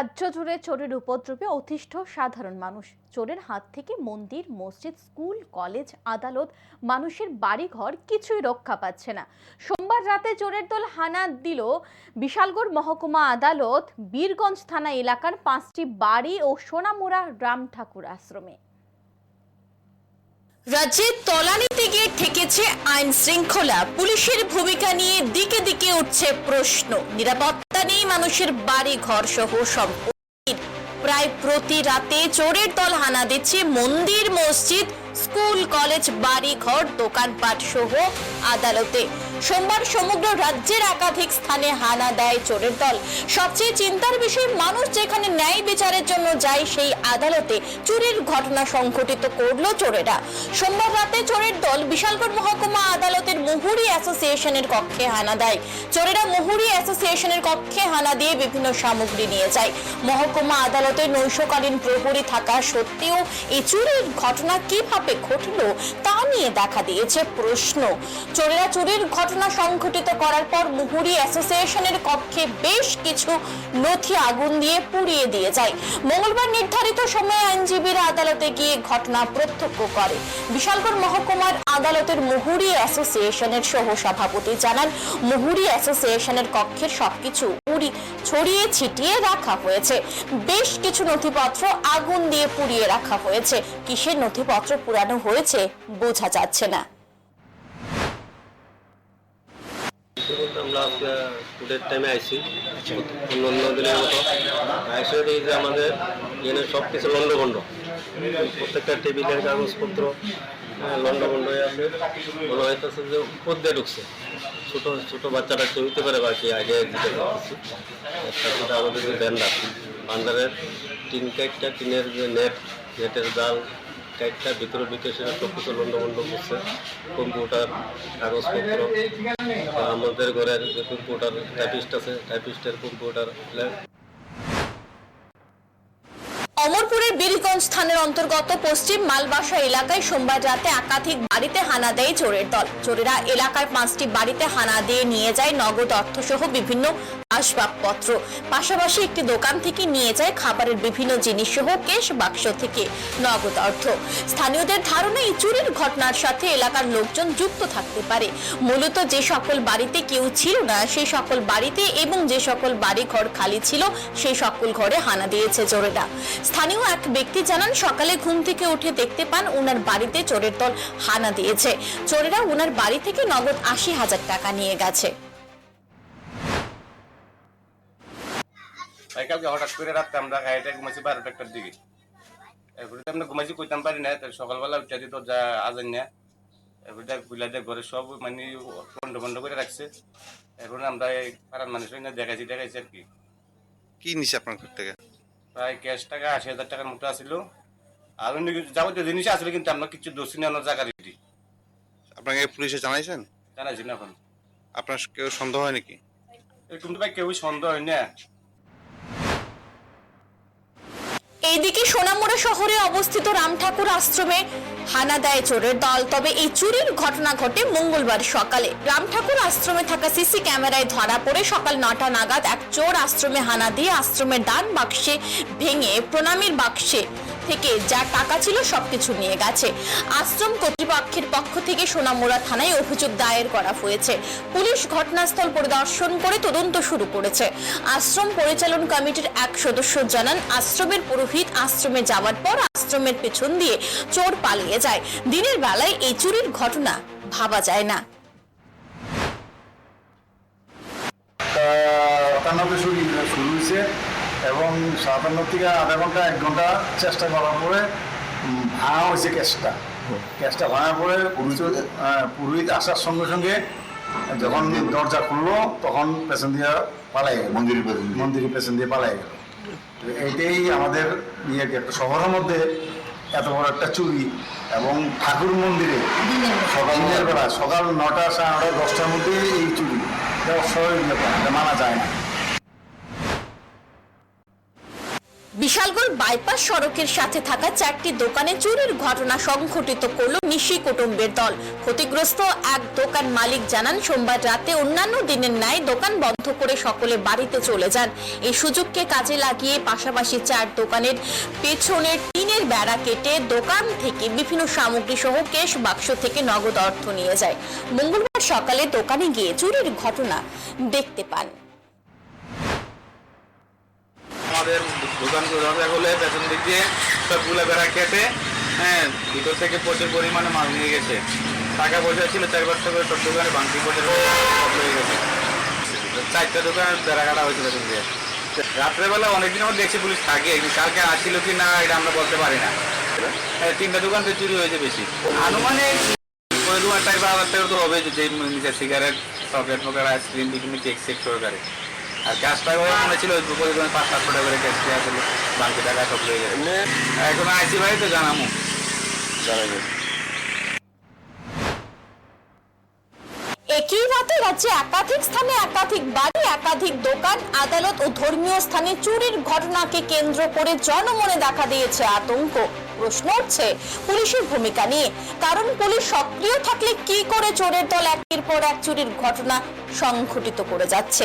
রাজ্য জুড়ে চোরের উপদ্রবে অতিষ্ঠ সাধারণ মানুষ। চোরের হাত থেকে মন্দির, মসজিদ, স্কুল, কলেজ, আদালত মানুষের বাড়িঘর কিছুই রক্ষা পাচ্ছে না। সোমবার রাতে চোরের দল হানা দিল বিশালগড় মহকুমা আদালত, বীরগঞ্জ থানা এলাকার পাঁচটি বাড়ি ও সোনামুড়া রাম ঠাকুর আশ্রমে। রাজ্যে তলানিতে গিয়ে ঠেকেছে আইন শৃঙ্খলা। পুলিশের ভূমিকা নিয়ে দিকে দিকে উঠছে প্রশ্ন। নিরাপত্তা নেই মানুষের বাড়ি ঘর সহ সম্পত্তির প্রায় প্রতি রাতে চোরের দল হানা দিচ্ছে মন্দির, মসজিদ স্কুল, কলেজ, বাড়ি, ঘর, দোকানপাট সহ আদালতে। সোমবার সমগ্র রাজ্যের একাধিক স্থানে হানা দেয় চোরের দল। সবচেয়ে চিন্তার বিষয়, মানুষ যেখানে ন্যায় বিচারের জন্য যায়, সেই আদালতে চুরির ঘটনা সংঘটিত করল চোরেরা। সোমবার রাতে চোরের দল বিশালগড় মহকুমা আদালতের মুহুরি অ্যাসোসিয়েশনের কক্ষে হানা দেয়। চোরেরা মুহুরি অ্যাসোসিয়েশনের কক্ষে হানা দিয়ে বিভিন্ন সামগ্রী নিয়ে যায়। মহকুমা আদালতে নৈশকালীন প্রহরী থাকা সত্ত্বেও এই চুরির ঘটনা কীভাবে ঘটলো তা নিয়ে দেখা দিয়েছে প্রশ্ন। চোরেরা চুরির ঘটনা সংঘটিত করার পর মুহুরি অ্যাসোসিয়েশনের কক্ষে বেশ কিছু নথি আগুন দিয়ে পুড়িয়ে দিয়ে যায়। মঙ্গলবার নির্ধারিত সময়ে আইনজীবীরা আদালতে গিয়ে ঘটনা প্রত্যক্ষ করে। বিশালগড় মহকুমার আদালতের মুহুরি অ্যাসোসিয়েশনের সহ সভাপতি জানান, মুহুরি অ্যাসোসিয়েশনের কক্ষের সবকিছু ছড়িয়ে ছিটিয়ে রাখা হয়েছে। বেশ কিছু নথিপত্র আগুন দিয়ে পুড়িয়ে রাখা হয়েছে। কিসের নথিপত্র পুরানো হয়েছে বোঝা যাচ্ছে না। আমরা স্টুডেন্ট টাইমে আইছি অন্য দিনের মতো। এসে দেখি যে আমাদের এখানে সব কিছু লন্ডভন্ড প্রত্যেকটা টেবিলের কাগজপত্র হ্যাঁ, লন্ডভন্ড হয়ে আছে। মনে হইতেছে যে উপর ঢুকছে। ছোটো, ছোট বাচ্চারা কেউ হইতে পারে বাকি আগে দিতে পারছি সেটা আমাদের যে ব্যান্ডার বান্দারের টিন কাইটটা, টিনের যে নেট নেটের জাল কাইটটা ভিতরে ভিতরে সেটা সব কিছু লন্ডভন্ড করছে। কম্পিউটার, কাগজপত্র আমাদের ঘরের যে কম্পিউটার টাইপিস্ট আছে টাইপিস্টের কম্পিউটার অমরপুরের বীরগঞ্জ থানার অন্তর্গত পশ্চিম মালবাসা এলাকায় সোমবার রাতে একাধিক বাড়িতে হানা দেয় চোরের দল। চোরেরা এলাকার পাঁচটি বাড়িতে হানা দিয়ে নিয়ে যায় নগদ অর্থসহ বিভিন্ন আসবাবপত্র। পাশাপাশি একটি দোকান থেকে নিয়ে যায় খাবারের বিভিন্ন জিনিস সহ কেশ বাক্স থেকে। নগদ অর্থ। স্থানীয়দের ধারণা, এই চুরির ঘটনার সাথে এলাকার লোকজন যুক্ত থাকতে পারে। মূলত যে সকল বাড়িতে কেউ ছিল না, সেই সকল বাড়িতে এবং যে সকল বাড়ি ঘর খালি ছিল, সেই সকল ঘরে হানা দিয়েছে চোরেরা। স্থানীয় এক ব্যক্তি জানান, সকালে ঘুম থেকে উঠে দেখতে পান ওনার বাড়িতে চোরের দল হানা দিয়েছে। চোরেরা ওনার বাড়ি থেকে নগদ আশি হাজার টাকা নিয়ে গেছে। কালকে হঠাৎ করে রাত্রে আমরা গাড়িটা ঘুমাইছি বারোটা একটার দিকে। এরপরে আমরা ঘুমাইছি কইতাম পারি না সকালবেলা উঠে দিত যা আজান না এরপরে দেখ দেখ ঘরে সব মানে বন্ধ বন্ধ করে রাখছে। এরপরে আমরা এই পাড়ার মানুষ না দেখাইছি দেখাইছি আর কি। কি নিছে আপনার ঘর থেকে? প্রায় ক্যাশ টাকা আশি হাজার টাকার মতো আসিল আর অন্য কিছু যাবতীয় জিনিস আসলে কিন্তু আমরা কিছু দোষী নেওয়ার জায়গা রেডি আপনাকে পুলিশে জানাইছেন? জানাইছি না এখন। আপনার কেউ সন্দেহ হয় নাকি? এরকম তো ভাই কেউই সন্দেহ হয় না। এইদিকে সোনামুড়া শহরে অবস্থিত রাম ঠাকুর আশ্রমে হানা দেয় চোরের দল। তবে এই চুরির ঘটনা ঘটে মঙ্গলবার সকালে। রাম ঠাকুর আশ্রমে থাকা সিসি ক্যামেরায় ধরা পড়ে সকাল নটা নাগাদ এক চোর আশ্রমে হানা দিয়ে আশ্রমের দান বাক্সে ভেঙে প্রণামীর বাক্সে থেকে যা টাকা ছিল সবকিছু নিয়ে গেছে। আশ্রম কর্তৃপক্ষের পক্ষ থেকে সোনামুড়া থানায় অভিযোগ দায়ের করা হয়েছে। পুলিশ ঘটনাস্থল পরিদর্শন করে তদন্ত শুরু করেছে। আশ্রম পরিচালন কমিটির এক সদস্য জানান, আশ্রমের পুরোহিত আশ্রমে যাওয়ার পর আশ্রমের পেছন দিয়ে চোর পালিয়ে যায়। দিনের বেলায় এই চুরির ঘটনা ভাবা যায় না। শুরু শুরু হয়েছে এবং সাতান্ন থেকে আধা ঘণ্টা এক ঘণ্টা চেষ্টা করার পরে ভাঙা হয়েছে গ্যাসটা গ্যাসটা ভাঙার পরে পুরোহিত পুরোহিত আসার সঙ্গে সঙ্গে যখন দরজা খুললো তখন পেছন দিয়ে পালাই গেল। মন্দিরের পেছন মন্দিরের পেছন দিয়ে পালাই গেল। তো এইটাই আমাদের ইয়ে একটা শহরের মধ্যে এত বড় একটা চুরি এবং ঠাকুর মন্দিরে সকাল বেলা সকাল নটা সাড়ে নটা দশটার মধ্যে এই চুরি। এটা অস্বাভাবিক ব্যাপার এটা মানা যায় না। বিশালগড় বাইপাস সড়কের সাথে থাকা চারটি দোকানে চুরির ঘটনা সংঘটিত করল নিশি কুটুম্বের দল। ক্ষতিগ্রস্ত এক দোকান মালিক জানান, সোমবার রাতে অন্যান্য দিনের ন্যায় দোকান বন্ধ করে সকলে বাড়িতে চলে যান। এই সুযোগকে কাজে লাগিয়ে পাশাপাশি চার দোকানের পেছনের টিনের বেড়া কেটে দোকান থেকে বিভিন্ন সামগ্রী সহ কেশ বাক্স থেকে নগদ অর্থ নিয়ে যায়। মঙ্গলবার সকালে দোকানে গিয়ে চুরির ঘটনা দেখতে পান। আমাদের দোকান দরজা খুলে পেছন দিক দিয়ে সবগুলো বেড়া কেটে হ্যাঁ ভিতর থেকে প্রচুর পরিমাণে মাল নিয়ে গেছে। টাকা পয়সা ছিল চার পাঁচটা করে সব দোকানে বাংতি পয়সা গেছে। চারটা দোকানে বেড়া কাটা হয়েছে পেছন দিয়ে। রাত্রেবেলা অনেকদিন আমার দেখছি পুলিশ থাকে কালকে আসছিল কি না এটা আমরা বলতে পারি না। হ্যাঁ, তিনটা দোকান তো চুরি হয়েছে বেশি। আনুমানিক ওই দোকান টাকা হাজার টাকা তো হবে যে সিগারেট চকলেট মকলেট আইসক্রিম বিভিন্ন কেক সেক সহকারে আর ক্যাশ টাকা মনে ছিল দুপুরে পাঁচ সাতশো টাকা করে ক্যাশ দেওয়া ছিল। বাকি টাকা সব লয়ে গেছে। এখন আইসি ভাই তো জানামু। জানাব একই রাতে রাজ্যে একাধিক স্থানে একাধিক বাড়ি একাধিক দোকান আদালত ও ধর্মীয় স্থানে চুরির ঘটনাকে কেন্দ্র করে জনমনে দেখা দিয়েছে আতঙ্ক। প্রশ্ন উঠছে পুলিশের ভূমিকা নিয়ে। কারণ পুলিশ সক্রিয় থাকলে কি করে চোরের দল একের পর এক চুরির ঘটনা সংঘটিত করে যাচ্ছে?